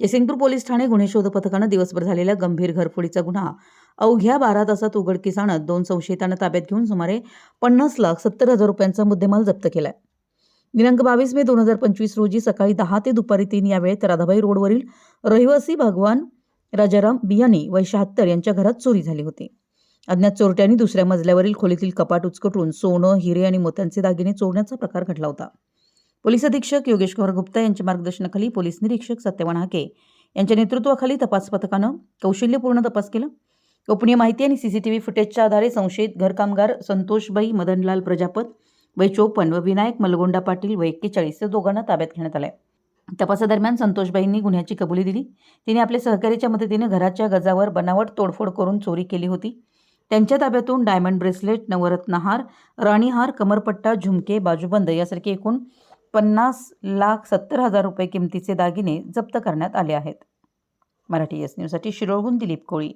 Jaysingpur police Thane गुन्हे शोध पथकानं दिवसभर झालेल्या गंभीर घरफोडीचा गुन्हा. अवघ्या बारा तासात उघडकीस आणत दोन संशयितांना ताब्यात घेऊन सुमारे पन्नास लाख सत्तर हजार रुपयांचा मुद्देमाल जप्त केलाय. दिनांक बावीस मे दोन हजार पंचवीस रोजी सकाळी दहा ते दुपारी तीन या वेळेत राधाबाई रोडवरील रहिवासी भगवान राजाराम बियाणी वय शहात्तर यांच्या घरात चोरी झाली होती. अज्ञात चोरट्यांनी दुसऱ्या मजल्यावरील खोलीतील कपाट उचकटून सोनं हिरे आणि मोत्यांचे दागिने चोरण्याचा प्रकार घडला होता. पोलीस अधीक्षक योगेश कुमार गुप्ता यांच्या मार्गदर्शनाखाली पोलीस निरीक्षक सत्यवान हाके यांच्या नेतृत्वाखाली तपास पथकानं कौशल्यपूर्ण तपास केला. गोपनीय माहिती आणि सीसीटीव्ही फुटेजच्या आधारे संशयित घरकामगार संतोषबाई मदनलाल प्रजापत वय चोपन्न व विनायक मलगोंडा पाटील वय एक्केचाळीस या दोघांना ताब्यात घेण्यात आलंय. तपासादरम्यान संतोषबाईंनी गुन्ह्याची कबुली दिली. तिने आपल्या सहकार्याच्या मदतीने घराच्या गजावर बनावट तोडफोड करून चोरी केली होती. त्यांच्या ताब्यातून डायमंड ब्रेसलेट नवरत्नहार राणीहार कमरपट्टा झुमके बाजूबंद यासारखे एकूण पन्नास लाख सत्तर हजार रुपये किमतीचे दागिने जप्त करण्यात आले आहेत. मराठी एस न्यूजसाठी शिरोळहून दिलीप कोळी.